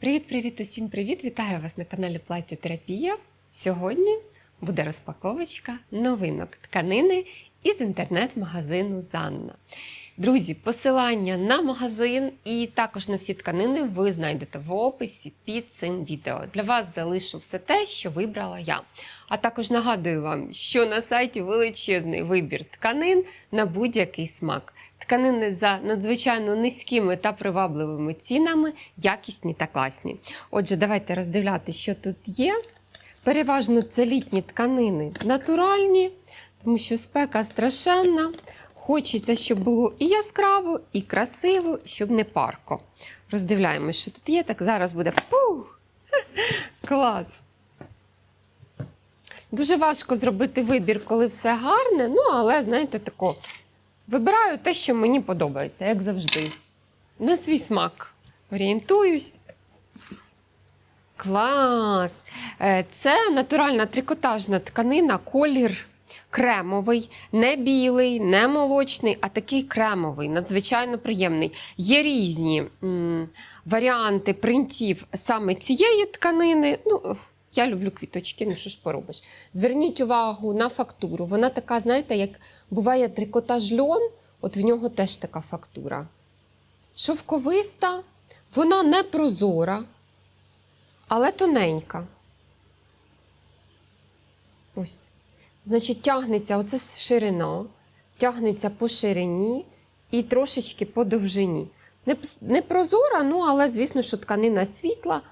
Привіт-привіт, усім привіт! Вітаю вас на каналі Плаття Терапія. Сьогодні буде розпаковочка новинок тканини із інтернет-магазину Занна. Друзі, посилання на магазин і також на всі тканини ви знайдете в описі під цим відео. Для вас залишу все те, що вибрала я. А також нагадую вам, що на сайті величезний вибір тканин на будь-який смак. Тканини за надзвичайно низькими та привабливими цінами, якісні та класні. Отже, давайте роздивляти, що тут є. Переважно це літні тканини натуральні, тому що спека страшенна. Хочеться, щоб було і яскраво, і красиво, щоб не парко. Роздивляємося, що тут є. Так зараз буде пух! Клас! Дуже важко зробити вибір, коли все гарне, ну, але, знаєте, тако. Вибираю те, що мені подобається, як завжди. На свій смак. Орієнтуюсь. Клас! Е, Це натуральна трикотажна тканина, колір кремовий, не білий, не молочний, а такий кремовий, надзвичайно приємний. Є різні м, варіанти принтів саме цієї тканини. Ну, я люблю квіточки, ну що ж поробиш. Зверніть увагу на фактуру. Вона така, знаєте, як буває трикотаж льон, от в нього теж така фактура. Шовковиста, вона не прозора, але тоненька. Ось. Значить, тягнеться оце ширина, тягнеться по ширині і трошечки по довжині. Не, не прозора, ну але звісно, що тканина світла.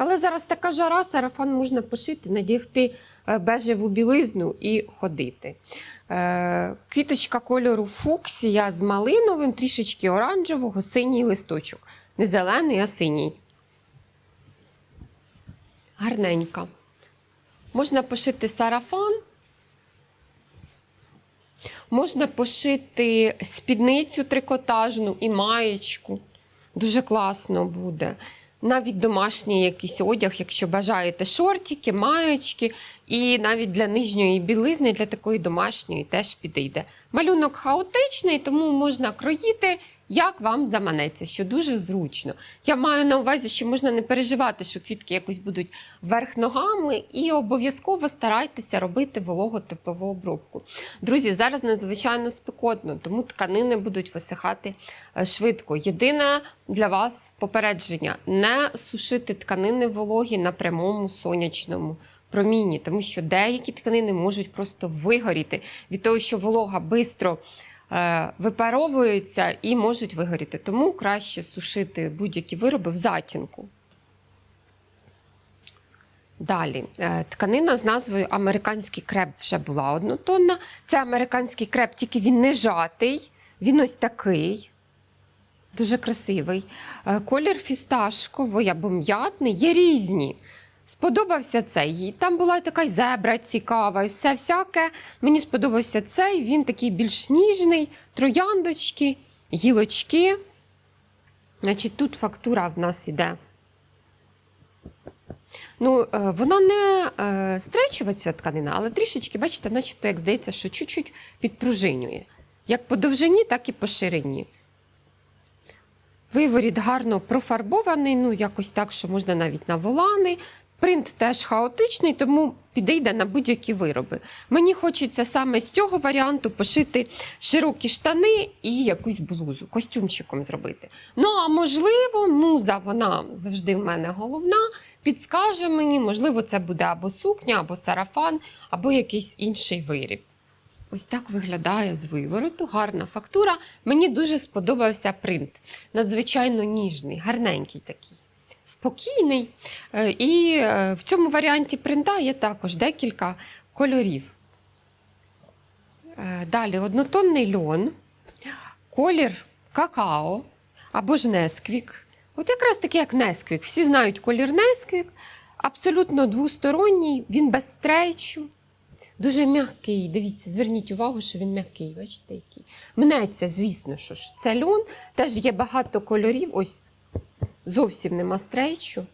Але зараз така жара, сарафан можна пошити, надягти е, бежеву білизну і ходити. Е, квіточка кольору фуксія з малиновим, трішечки оранжевого, синій листочок. Не зелений, а синій. Гарненька. Можна пошити сарафан. Можна пошити спідницю трикотажну і маєчку. Дуже класно буде. Навіть домашній якийсь одяг, якщо бажаєте шортики, маєчки, і навіть для нижньої білизни, для такої домашньої теж підійде. Малюнок хаотичний, тому можна кроїти, як вам заманеться, що дуже зручно. Я маю на увазі, що можна не переживати, що квітки якось будуть вверх ногами, і обов'язково старайтеся робити волого-теплову обробку. Друзі, зараз надзвичайно спекотно, тому тканини будуть висихати е, швидко. Єдине для вас попередження: не сушити тканини вологі на прямому сонячному. Промінні, тому що деякі тканини можуть просто вигоріти від того, що волога швидко е, випаровується і можуть вигоріти. Тому краще сушити будь-які вироби в затінку. Далі, Е, тканина з назвою Американський креп вже була однотонна. Це американський креп, тільки він не жатий, він ось такий. Дуже красивий. Е, Колір фісташковий або м'ятний, є різні. Сподобався цей. Там була така зебра цікава, і все всяке. Мені сподобався цей, він такий більш ніжний, трояндочки, гілочки. Значить, тут фактура в нас іде. Ну, е, вона не е, стречува тканина, але трішечки, бачите, начебто, як здається, що чуть-чуть підпружинює. Як по довжині, так і по ширині. Виворіт гарно профарбований, ну якось так, що можна навіть на волани. Принт теж хаотичний, тому підійде на будь-які вироби. Мені хочеться саме з цього варіанту пошити широкі штани і якусь блузу, костюмчиком зробити. Ну, а можливо, муза, вона завжди в мене головна, підскаже мені, можливо, це буде або сукня, або сарафан, або якийсь інший виріб. Ось так виглядає з вивороту, гарна фактура. Мені дуже сподобався принт. Надзвичайно ніжний, гарненький такий, спокійний. Е, І е, в цьому варіанті принта є також декілька кольорів. Е, Далі однотонний льон, колір какао або ж несквік. От якраз такий, як несквік. Всі знають колір несквік, абсолютно двосторонній, він без стрейчу. Дуже м'який. Дивіться, зверніть увагу, що він м'який. Бачите, який. Мнеться, звісно, що ж. Це льон. Теж є багато кольорів. Ось зовсім нема стрейчу.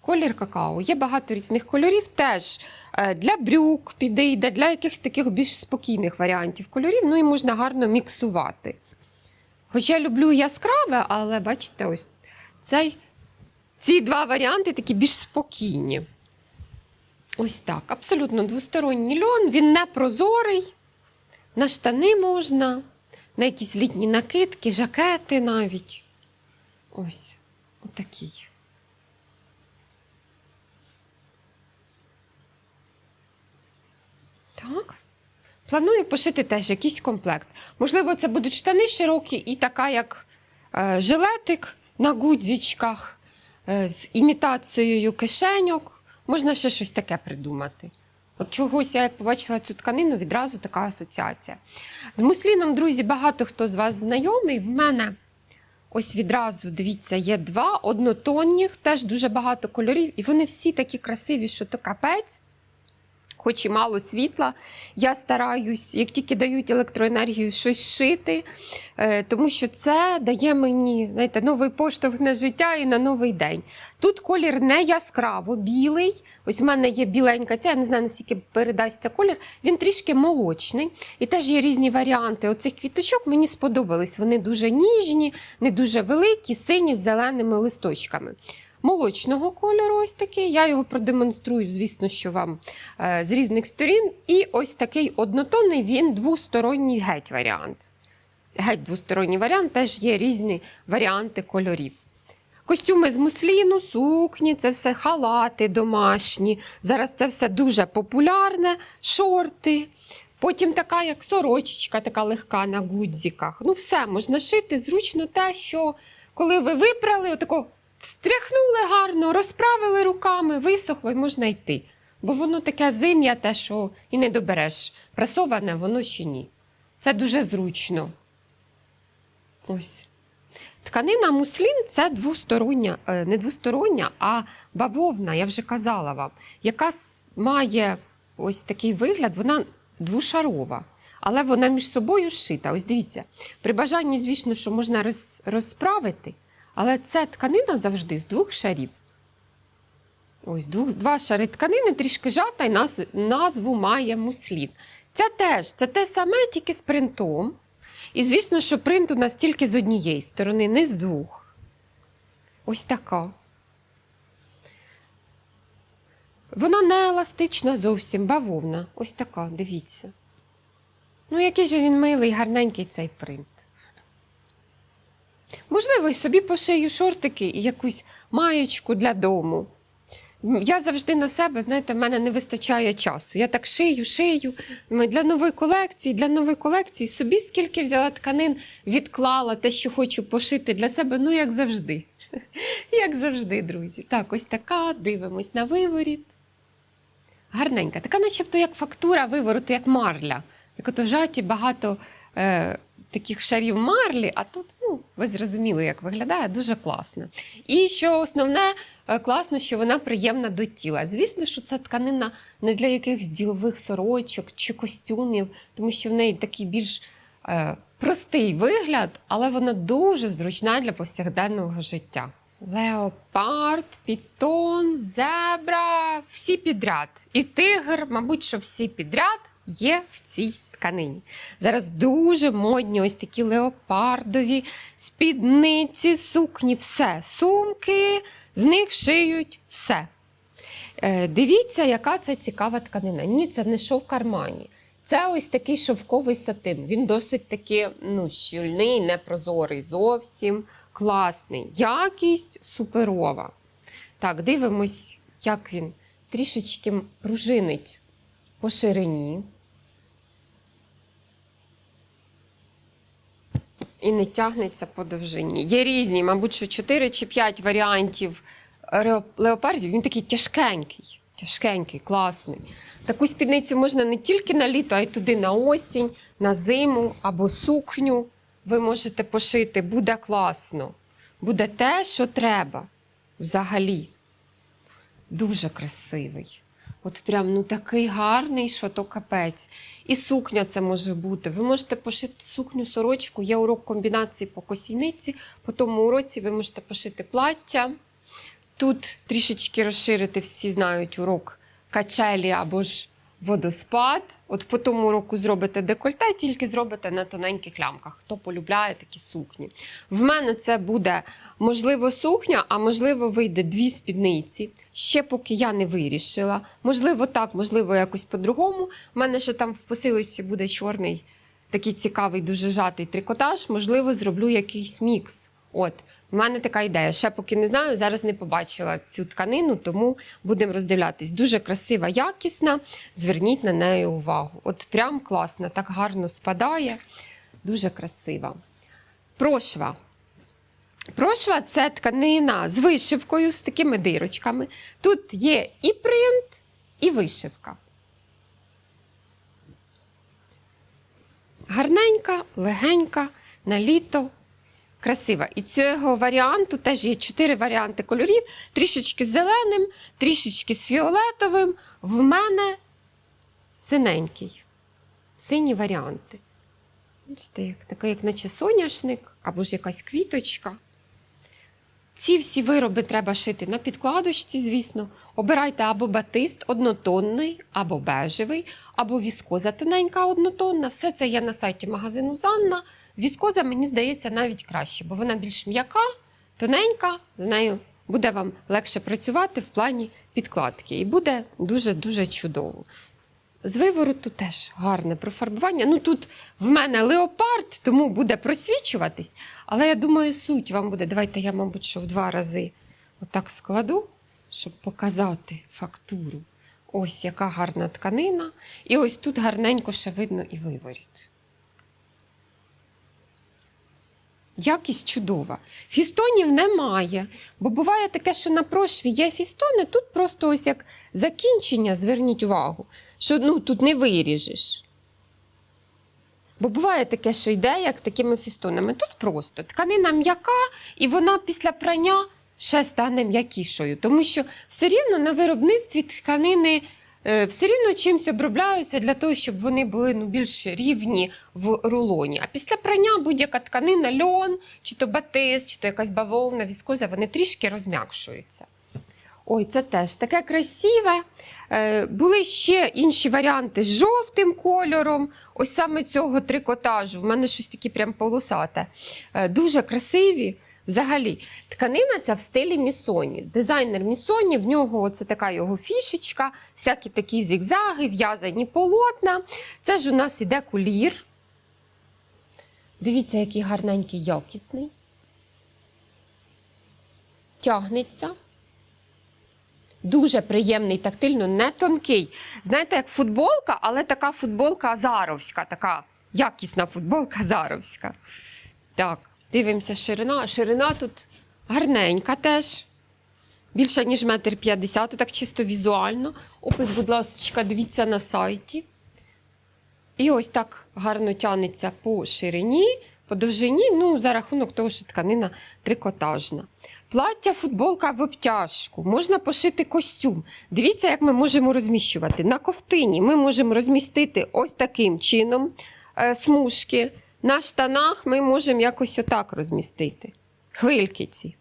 Колір какао. Є багато різних кольорів. Теж е, для брюк підійде, для якихось таких більш спокійних варіантів кольорів. Ну і можна гарно міксувати. Хоча я люблю яскраве, але бачите, ось цей Ці два варіанти такі більш спокійні. Ось так. Абсолютно двосторонній льон, він не прозорий. На штани можна, на якісь літні накидки, жакети навіть. Ось, отакий. Так. Планую пошити теж якийсь комплект. Можливо, це будуть штани широкі і така, як е, жилетик на гудзичках е, з імітацією кишеньок. Можна ще щось таке придумати. От чогось я як побачила цю тканину, відразу така асоціація. З мусліном, друзі, багато хто з вас знайомий. В мене ось відразу, дивіться, є два однотонних, теж дуже багато кольорів, і вони всі такі красиві, що то капець. Хоч і мало світла, я стараюсь, як тільки дають електроенергію, щось шити, е, тому що це дає мені знаєте, новий поштовх на життя і на новий день. Тут колір не яскраво білий. Ось в мене є біленька ця, я не знаю, наскільки передасться колір. Він трішки молочний. І теж є різні варіанти. Оцих квіточок мені сподобались. Вони дуже ніжні, не дуже великі, сині з зеленими листочками. Молочного кольору, ось такий. Я його продемонструю, звісно, що вам е, з різних сторін. І ось такий однотонний, він двосторонній геть варіант. Геть двосторонній варіант, теж є різні варіанти кольорів. Костюми з мусліну, сукні, це все халати домашні. Зараз це все дуже популярне, шорти. Потім така, як сорочечка, така легка на гудзиках. Ну, все можна шити. Зручно те, що коли ви випрали, отако встряхнули гарно, розправили руками, висохло і можна йти. Бо воно таке зим'я, що і не добереш, пресоване воно чи ні. Це дуже зручно. Ось. Тканина муслін це двостороння, е, не двостороння, а бавовна, я вже казала вам, яка має ось такий вигляд, вона двошарова, але вона між собою шита. Ось дивіться, при бажанні, звісно, що можна розправити, але це тканина завжди з двох шарів. Ось двох, два шари тканини, трішки жата, і наз, назву має муслін. Це теж це те саме, тільки з принтом. І звісно, що принт у нас тільки з однієї сторони, не з двох. Ось така. Вона не еластична зовсім, бавовна. Ось така, дивіться. Ну, який же він милий, гарненький цей принт. Можливо, і собі пошию шортики і якусь маєчку для дому. Я завжди на себе, знаєте, в мене не вистачає часу. Я так шию, шию. Для нової колекції, для нової колекції собі скільки взяла тканин, відклала те, що хочу пошити для себе, ну як завжди. Як завжди, друзі. Так, ось така, дивимось на виворіт. Гарненька, така, начебто, як фактура вивороту, як марля. Як от в жаті багато е, таких шарів марлі, а тут, ну, ви зрозуміли, як виглядає, дуже класно. І що основне, е, класно, що вона приємна до тіла. Звісно, що це тканина не для якихось ділових сорочок чи костюмів, тому що в неї такий більш е, простий вигляд, але вона дуже зручна для повсякденного життя. Леопард, пітон, зебра, всі підряд. І тигр, мабуть, що всі підряд є в цій тканині. Зараз дуже модні ось такі леопардові спідниці, сукні, все. Сумки, з них шиють все. Е, Дивіться, яка це цікава тканина. Ні, це не шов кармані. Це ось такий шовковий сатин. Він досить таки ну, щільний, непрозорий зовсім класний. Якість суперова. Так, дивимось, як він трішечки пружинить по ширині. І не тягнеться по довжині. Є різні, мабуть, що 4 чи 5 варіантів леопардів. Він такий тяжкенький, тяжкенький, класний. Таку спідницю можна не тільки на літо, а й туди на осінь, на зиму або сукню. Ви можете пошити, буде класно. Буде те, що треба взагалі. Дуже красивий. От прям ну такий гарний, що то капець. І сукня це може бути. Ви можете пошити сукню, сорочку. Є урок комбінації по косійниці. По тому уроці ви можете пошити плаття. Тут трішечки розширити, всі знають урок качелі або ж водоспад. От по тому року зробите декольте, тільки зробите на тоненьких лямках. Хто полюбляє такі сукні. В мене це буде можливо сукня, а можливо, вийде дві спідниці. Ще поки я не вирішила. Можливо, так, можливо, якось по-другому. У мене ще там в посилочці буде чорний, такий цікавий, дуже жатий трикотаж. Можливо, зроблю якийсь мікс. От. У мене така ідея. Ще поки не знаю, зараз не побачила цю тканину, тому будемо роздивлятись. Дуже красива, якісна. Зверніть на неї увагу. От прям класна, так гарно спадає. Дуже красива. Прошва. Прошва це тканина з вишивкою, з такими дирочками. Тут є і принт, і вишивка. Гарненька, легенька, на літо. Красива. І цього варіанту теж є чотири варіанти кольорів: трішечки з зеленим, трішечки з фіолетовим. В мене синенький. Сині варіанти. Бачите, як, такий, як наче соняшник або ж якась квіточка. Ці всі вироби треба шити на підкладочці, звісно. Обирайте або батист однотонний, або бежевий, або віскоза тоненька однотонна. Все це є на сайті магазину Занна. Віскоза, мені здається, навіть краще, бо вона більш м'яка, тоненька, з нею буде вам легше працювати в плані підкладки. І буде дуже-дуже чудово. З вивороту теж гарне профарбування. Ну тут в мене леопард, тому буде просвічуватись. Але я думаю, суть вам буде. Давайте я, мабуть, що в два рази отак складу, щоб показати фактуру. Ось яка гарна тканина. І ось тут гарненько ще видно і виворіт. Якість чудова. Фістонів немає. Бо буває таке, що на прошві є фістони, тут просто ось як закінчення, зверніть увагу, що ну, тут не виріжеш. Бо буває таке, що йде як такими фістонами. Тут просто тканина м'яка, і вона після прання ще стане м'якішою. Тому що все рівно на виробництві тканини все рівно чимось обробляються для того, щоб вони були ну, більш рівні в рулоні. А після прання будь-яка тканина, льон, чи то батист, чи то якась бавовна, віскоза, вони трішки розм'якшуються. Ой, це теж таке красиве. Е, були ще інші варіанти з жовтим кольором. Ось саме цього трикотажу. В мене щось таке прям полосате. Е, дуже красиві. Взагалі, тканина ця в стилі Місоні. Дизайнер Місоні, в нього це така його фішечка, всякі такі зігзаги, в'язані полотна. Це ж у нас іде кулір. Дивіться, який гарненький, якісний. Тягнеться. Дуже приємний, тактильно, не тонкий. Знаєте, як футболка, але така футболка азаровська, така якісна футболка азаровська. Так, дивимося, ширина. Ширина тут гарненька теж. Більше, ніж метр п'ятдесят, так чисто візуально. Опис, будь ласка, дивіться на сайті. І ось так гарно тянеться по ширині, по довжині, ну, за рахунок того, що тканина трикотажна. Плаття, футболка в обтяжку. Можна пошити костюм. Дивіться, як ми можемо розміщувати. На ковтині ми можемо розмістити ось таким чином е, смужки. На штанах ми можемо якось отак розмістити. Хвильки ці.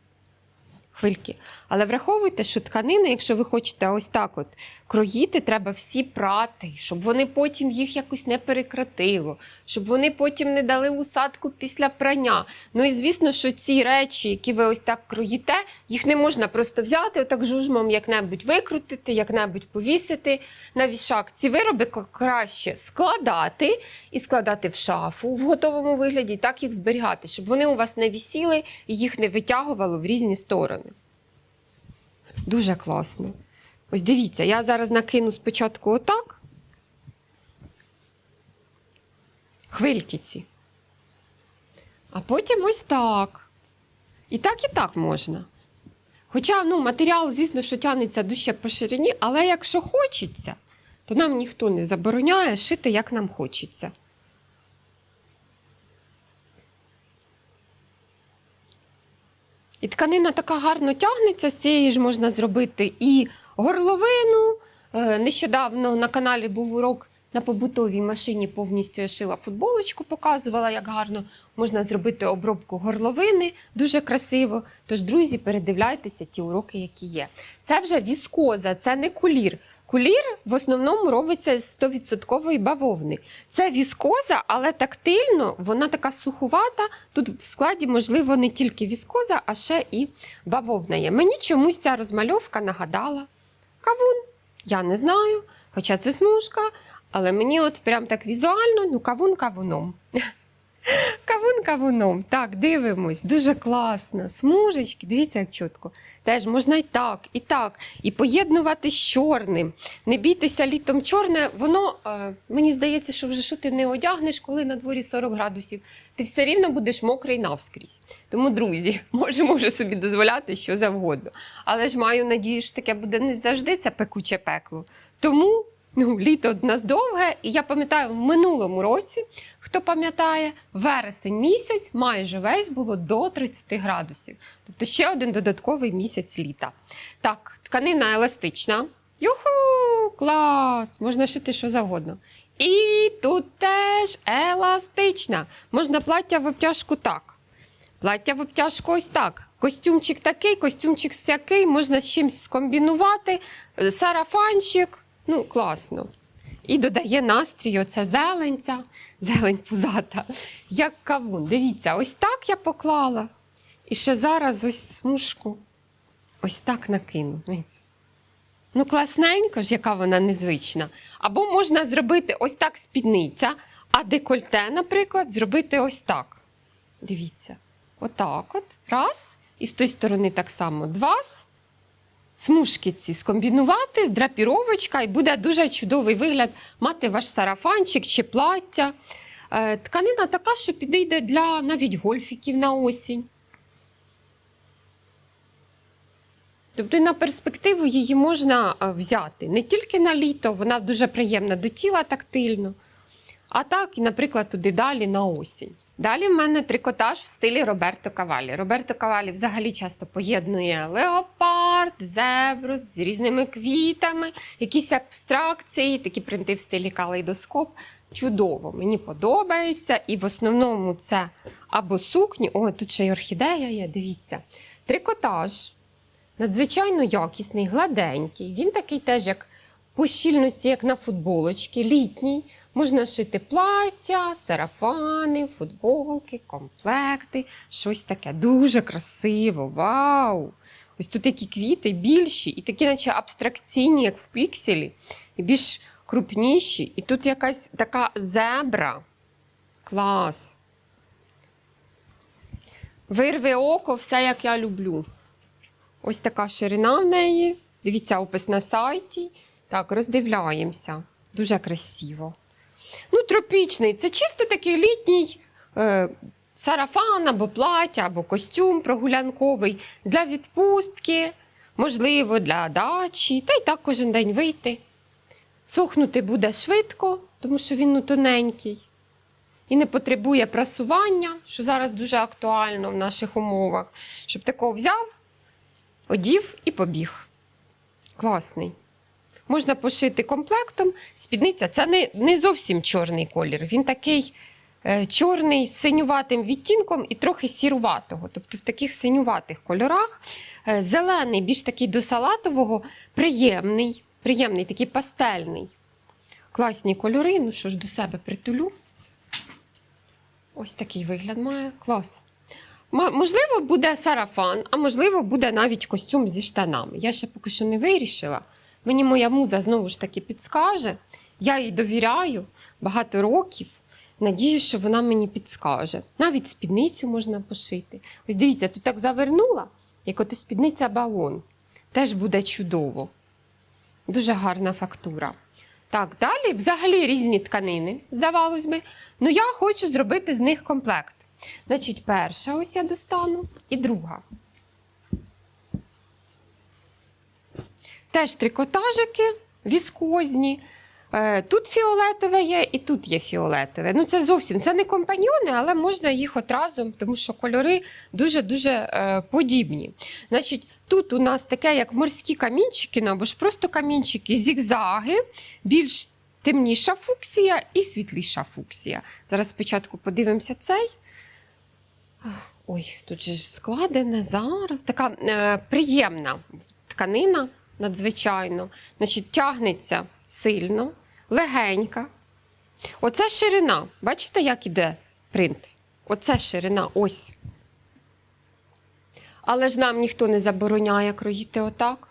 Хвильки. Але враховуйте, що тканини, якщо ви хочете ось так от кроїти, треба всі прати, щоб вони потім їх якось не перекратило, щоб вони потім не дали усадку після прання. Ну і звісно, що ці речі, які ви ось так кроїте, їх не можна просто взяти, отак жужмом як-небудь викрутити, як-небудь повісити на вішак. Ці вироби краще складати і складати в шафу в готовому вигляді, і так їх зберігати, щоб вони у вас не вісіли і їх не витягувало в різні сторони. Дуже класно. Ось дивіться, я зараз накину спочатку отак. Хвильки ці. А потім ось так. І так, і так можна. Хоча ну, матеріал, звісно, що тягнеться дужче по ширині, але якщо хочеться, то нам ніхто не забороняє шити, як нам хочеться. І тканина така гарно тягнеться, з цієї ж можна зробити і горловину. Е, Нещодавно на каналі був урок На побутовій машині повністю я шила футболочку, показувала, як гарно можна зробити обробку горловини, дуже красиво. Тож, друзі, передивляйтеся ті уроки, які є. Це вже віскоза, це не кулір. Кулір в основному робиться з 100% бавовни. Це віскоза, але тактильно вона така сухувата. Тут в складі, можливо, не тільки віскоза, а ще і бавовна є. Мені чомусь ця розмальовка нагадала кавун. Я не знаю, хоча це смужка, але мені от прям так візуально, ну кавун кавуном. Кавун кавуном. Так, дивимось, дуже класно. Смужечки, дивіться, як чітко. Теж можна і так, і так, і поєднувати з чорним. Не бійтеся літом чорне, воно е, мені здається, що вже що ти не одягнеш, коли на дворі 40 градусів. Ти все рівно будеш мокрий навскрізь. Тому, друзі, можемо вже собі дозволяти що завгодно. Але ж маю надію, що таке буде не завжди це пекуче пекло. Тому ну, літо в нас довге, і я пам'ятаю, в минулому році, хто пам'ятає, вересень місяць майже весь було до 30 градусів. Тобто ще один додатковий місяць літа. Так, тканина еластична. Юху! Клас! Можна шити що завгодно. І тут теж еластична. Можна плаття в обтяжку так. Плаття в обтяжку ось так. Костюмчик такий, костюмчик сякий, можна з чимось скомбінувати. Е, Сарафанчик. Ну, класно. І додає настрій оця зеленця, зелень пузата, як кавун. Дивіться, ось так я поклала. І ще зараз ось смужку ось так накину. Ну, класненько ж, яка вона незвична. Або можна зробити ось так спідниця, а декольте, наприклад, зробити ось так. Дивіться. Отак от. Раз. І з тої сторони так само. Два. Смужки ці скомбінувати, драпіровочка, і буде дуже чудовий вигляд мати ваш сарафанчик чи плаття. Е, Тканина така, що підійде для навіть гольфіків на осінь. Тобто на перспективу її можна е, взяти не тільки на літо, вона дуже приємна до тіла тактильно, а так і, наприклад, туди далі на осінь. Далі в мене трикотаж в стилі Роберто Кавалі. Роберто Кавалі взагалі часто поєднує леопард, зебру з різними квітами, якісь абстракції, такі принти в стилі калейдоскоп. Чудово, мені подобається. І в основному це або сукні. О, тут ще й орхідея є, дивіться. Трикотаж надзвичайно якісний, гладенький. Він такий теж, як по щільності, як на футболочки, літній. Можна шити плаття, сарафани, футболки, комплекти, щось таке. Дуже красиво. Вау! Ось тут такі квіти більші і такі, наче абстракційні, як в пікселі, і більш крупніші. І тут якась така зебра. Клас. Вирве око, все як я люблю. Ось така ширина в неї. Дивіться опис на сайті. Так, роздивляємося. Дуже красиво. Ну, тропічний. Це чисто такий літній е, сарафан або плаття, або костюм прогулянковий для відпустки, можливо, для дачі. Та й так кожен день вийти. Сохнути буде швидко, тому що він ну, тоненький. І не потребує прасування, що зараз дуже актуально в наших умовах. Щоб такого взяв, одів і побіг. Класний. Можна пошити комплектом. Спідниця це не, не зовсім чорний колір. Він такий е, чорний з синюватим відтінком і трохи сіруватого. Тобто в таких синюватих кольорах. Е, зелений, більш такий до салатового, приємний, приємний, такий пастельний. Класні кольори. Ну що ж, до себе притулю. Ось такий вигляд має. Клас. Можливо, буде сарафан, а можливо, буде навіть костюм зі штанами. Я ще поки що не вирішила. Мені моя муза знову ж таки підскаже. Я їй довіряю багато років. Надіюсь, що вона мені підскаже. Навіть спідницю можна пошити. Ось дивіться, тут так завернула, як ото спідниця балон. Теж буде чудово. Дуже гарна фактура. Так, далі взагалі різні тканини, здавалось би. Ну я хочу зробити з них комплект. Значить, перша ось я достану і друга. Теж трикотажики віскозні. Е, Тут фіолетове є і тут є фіолетове. Ну, це зовсім це не компаньйони, але можна їх от разом, тому що кольори дуже-дуже е, подібні. Значить, тут у нас таке, як морські камінчики, ну або ж просто камінчики, зігзаги, більш темніша фуксія і світліша фуксія. Зараз спочатку подивимося цей. Ой, тут же ж складене зараз. Така е, приємна тканина, надзвичайно. Значить, тягнеться сильно, легенька. Оце ширина. Бачите, як іде принт? Оце ширина, ось. Але ж нам ніхто не забороняє кроїти отак.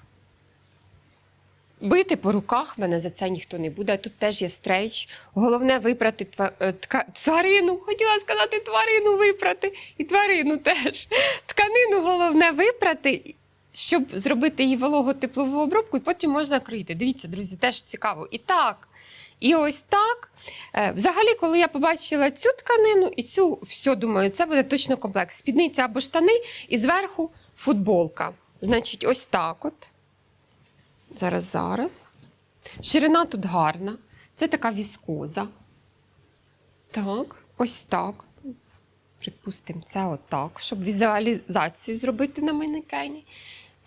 Бити по руках мене за це ніхто не буде. Тут теж є стрейч. Головне випрати тва- е, тка- тварину. Хотіла сказати тварину випрати. І тварину теж. Тканину головне випрати, щоб зробити її вологотеплову обробку, і потім можна кроїти. Дивіться, друзі, теж цікаво. І так. І ось так. Е, Взагалі, коли я побачила цю тканину і цю, все, думаю, це буде точно комплекс. Спідниця або штани, і зверху футболка. Значить, ось так от. Зараз, зараз. Ширина тут гарна. Це така віскоза. Так, ось так. Припустимо, це отак, щоб візуалізацію зробити на манекені.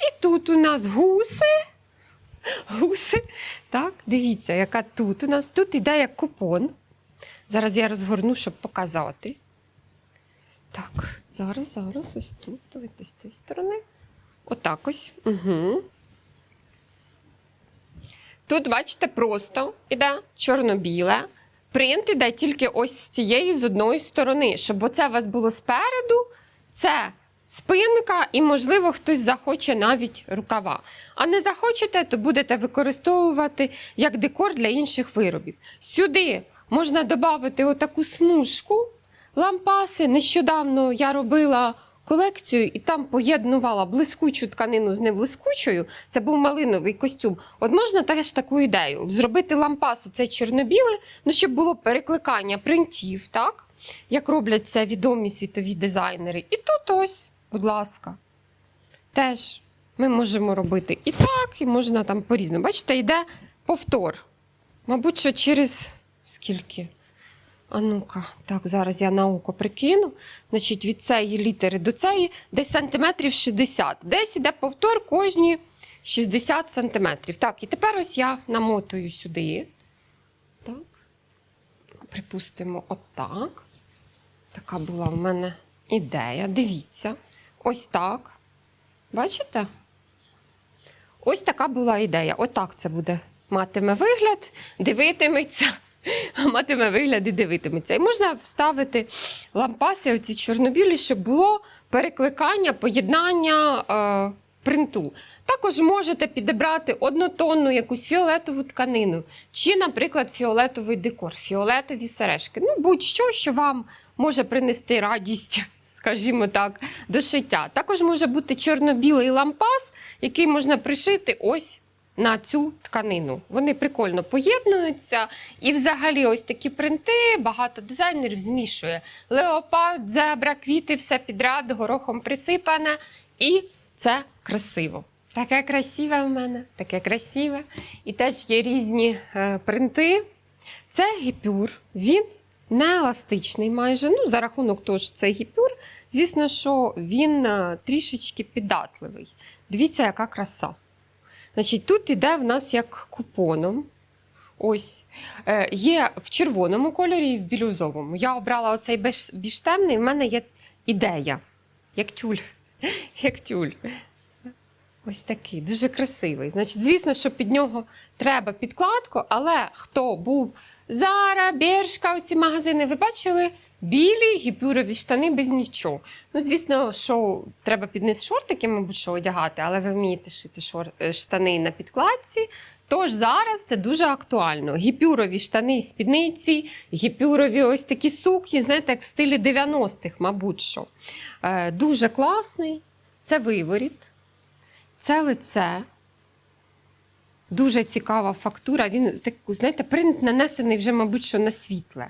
І тут у нас гуси. Гуси. Так, дивіться, яка тут у нас. Тут іде як купон. Зараз я розгорну, щоб показати. Так, зараз, зараз, ось тут. Давайте з цієї сторони. Отак ось. Угу. Тут, бачите, просто іде чорно-біле. Принт іде тільки ось з цієї з одної сторони, щоб оце у вас було спереду, це спинка, і, можливо, хтось захоче навіть рукава. А не захочете, то будете використовувати як декор для інших виробів. Сюди можна додати отаку смужку лампаси. Нещодавно я робила колекцію і там поєднувала блискучу тканину з неблискучою. Це був малиновий костюм. От можна теж таку ідею зробити лампасу це чорно-біле, ну щоб було перекликання принтів, так? Як роблять це відомі світові дизайнери. І тут ось, будь ласка, теж ми можемо робити і так, і можна там по-різному. Бачите, йде повтор. Мабуть, що через скільки? А ну-ка, так, зараз я на око прикину. Значить, від цієї літери до цієї десь сантиметрів 60. Десь іде повтор кожні 60 сантиметрів. Так, і тепер ось я намотую сюди. Так. Припустимо, отак. Така була в мене ідея. Дивіться. Ось так. Бачите? Ось така була ідея. Отак це буде. Матиме вигляд, дивитиметься. Матиме вигляд і дивитиметься. І можна вставити лампаси, оці чорнобілі, щоб було перекликання, поєднання е, принту. Також можете підібрати однотонну якусь фіолетову тканину, чи, наприклад, фіолетовий декор, фіолетові сережки. Ну, будь-що, що вам може принести радість. Скажімо так, до шиття. Також може бути чорно-білий лампас, який можна пришити ось на цю тканину. Вони прикольно поєднуються. І взагалі ось такі принти багато дизайнерів змішує. Леопард, зебра, квіти, все підряд, горохом присипане. І це красиво. Таке красиве в мене, таке красиве. І теж є різні е, принти. Це гіпюр. Він не еластичний майже. Ну, за рахунок того, що це гіпюр, звісно, що він е, трішечки піддатливий. Дивіться, яка краса. Значить, тут іде в нас як купоном. Ось е, є в червоному кольорі і в бірюзовому. Я обрала оцей більш, більш темний. В мене є ідея. Як тюль. Як тюль. Ось такий, дуже красивий. Значить, звісно, що під нього треба підкладку, але хто був Зара, Бершка, оці магазини, ви бачили білі гіпюрові штани без нічого. Ну, звісно, що треба під низ шортики, мабуть, що одягати, але ви вмієте шити шор... е, штани на підкладці. Тож зараз це дуже актуально. Гіпюрові штани спідниці, гіпюрові ось такі сукні, знаєте, як в стилі 90-х, мабуть. що. Е, дуже класний. Це виворіт. Це лице. Дуже цікава фактура. Він так, знаєте, принт нанесений вже, мабуть, що на світле.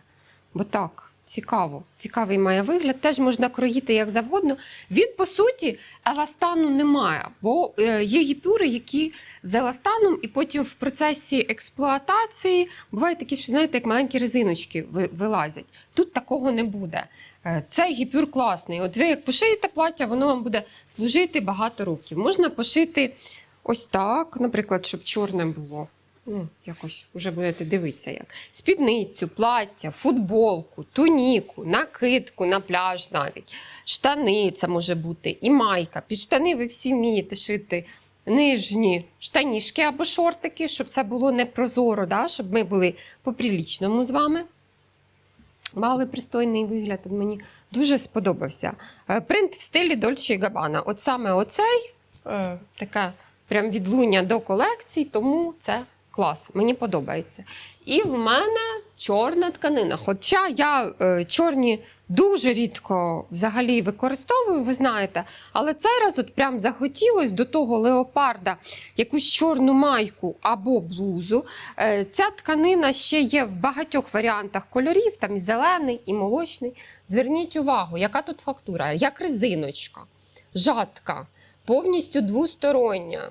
Бо так, цікаво. Цікавий має вигляд. Теж можна кроїти як завгодно. Він, по суті, еластану немає, бо е, є гіпюри, які з еластаном, і потім в процесі експлуатації бувають такі, що знаєте, як маленькі резиночки вилазять. Тут такого не буде. Е, Цей гіпюр класний. От ви як пошиєте плаття, воно вам буде служити багато років. Можна пошити ось так, наприклад, щоб чорне було. Ну, якось вже будете дивитися, як спідницю, плаття, футболку, туніку, накидку на пляж навіть, штани це може бути, і майка. Під штани ви всі вмієте шити нижні штанішки або шортики, щоб це було не прозоро, да? щоб ми були по-прилічному з вами. Мали пристойний вигляд, мені дуже сподобався. Е, Принт в стилі Dolce Gabbana. От саме оцей е, таке прям відлуння до колекцій, тому це клас, мені подобається. І в мене чорна тканина. Хоча я е, чорні дуже рідко взагалі використовую, ви знаєте, але цей раз от прям захотілось до того леопарда якусь чорну майку або блузу. Е, Ця тканина ще є в багатьох варіантах кольорів, там і зелений, і молочний. Зверніть увагу, яка тут фактура, як резиночка, жатка, повністю двостороння.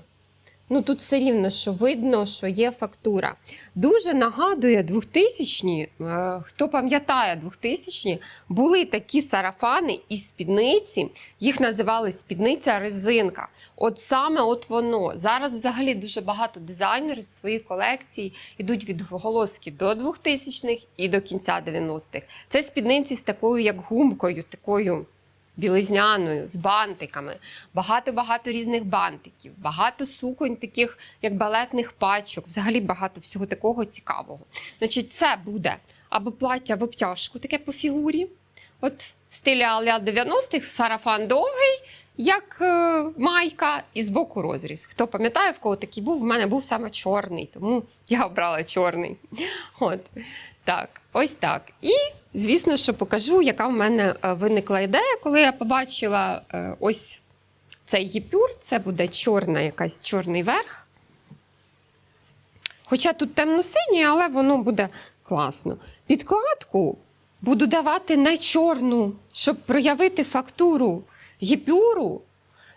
Ну тут все рівно, що видно, що є фактура. Дуже нагадує 2000-ні, е, хто пам'ятає 2000-ні, були такі сарафани і спідниці, їх називали спідниця резинка. От саме от воно. Зараз взагалі дуже багато дизайнерів в своїй колекції йдуть від голоски до 2000-х і до кінця 90-х. Це спідниці з такою, як гумкою, такою білизняною, з бантиками, багато-багато різних бантиків, багато суконь, таких як балетних пачок, взагалі багато всього такого цікавого. Значить, це буде або плаття в обтяжку, таке по фігурі. От в стилі аля 90-х сарафан довгий, як е, майка, і збоку розріз. Хто пам'ятає, в кого такий був, в мене був саме чорний, тому я обрала чорний. От. Так, ось так. І, звісно, що покажу, яка в мене е, виникла ідея, коли я побачила е, ось цей гіпюр, це буде чорна, якась чорний верх. Хоча тут темно-синій, але воно буде класно. Підкладку буду давати не чорну, щоб проявити фактуру гіпюру.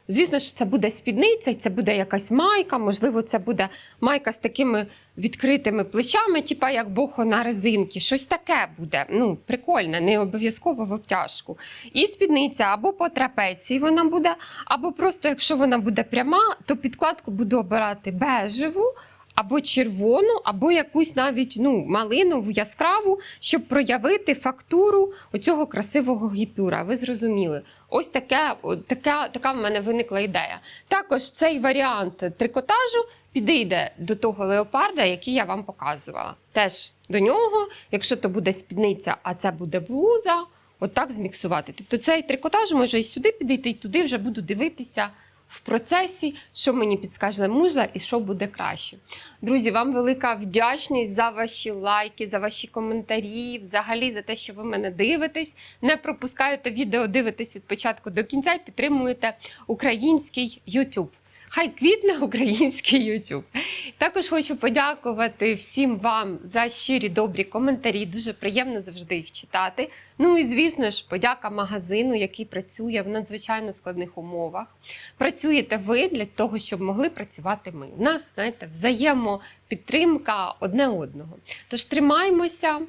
Звісно, що це буде спідниця, це буде якась майка, можливо, це буде майка з такими відкритими плечами, типа як бохо на резинки. Щось таке буде. Ну, прикольне, не обов'язково в обтяжку. І спідниця або по трапеції вона буде, або просто, якщо вона буде пряма, то підкладку буду обирати бежеву. Або червону, або якусь навіть ну, малинову, яскраву, щоб проявити фактуру оцього красивого гіпюра. Ви зрозуміли? Ось таке, така, така в мене виникла ідея. Також цей варіант трикотажу підійде до того леопарда, який я вам показувала. Теж до нього, якщо то буде спідниця, а це буде блуза, отак зміксувати. Тобто цей трикотаж може і сюди підійти, і туди вже буду дивитися в процесі, що мені підскаже мужа і що буде краще. Друзі, вам велика вдячність за ваші лайки, за ваші коментарі, взагалі за те, що ви мене дивитесь. Не пропускаєте відео, дивитесь від початку до кінця і підтримуєте український YouTube. Хай квітне український YouTube. Також хочу подякувати всім вам за щирі добрі коментарі. Дуже приємно завжди їх читати. Ну і звісно ж, подяка магазину, який працює в надзвичайно складних умовах. Працюєте ви для того, щоб могли працювати ми. У нас, знаєте, взаємопідтримка одне одного. Тож тримаймося.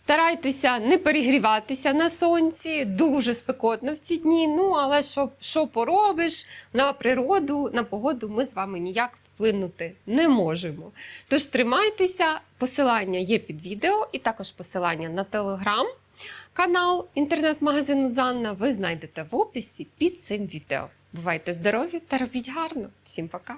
Старайтеся не перегріватися на сонці, дуже спекотно в ці дні. Ну, але що, що поробиш на природу, на погоду ми з вами ніяк вплинути не можемо. Тож тримайтеся, посилання є під відео, і також посилання на телеграм, канал інтернет-магазину Занна ви знайдете в описі під цим відео. Бувайте здорові та робіть гарно! Всім пока!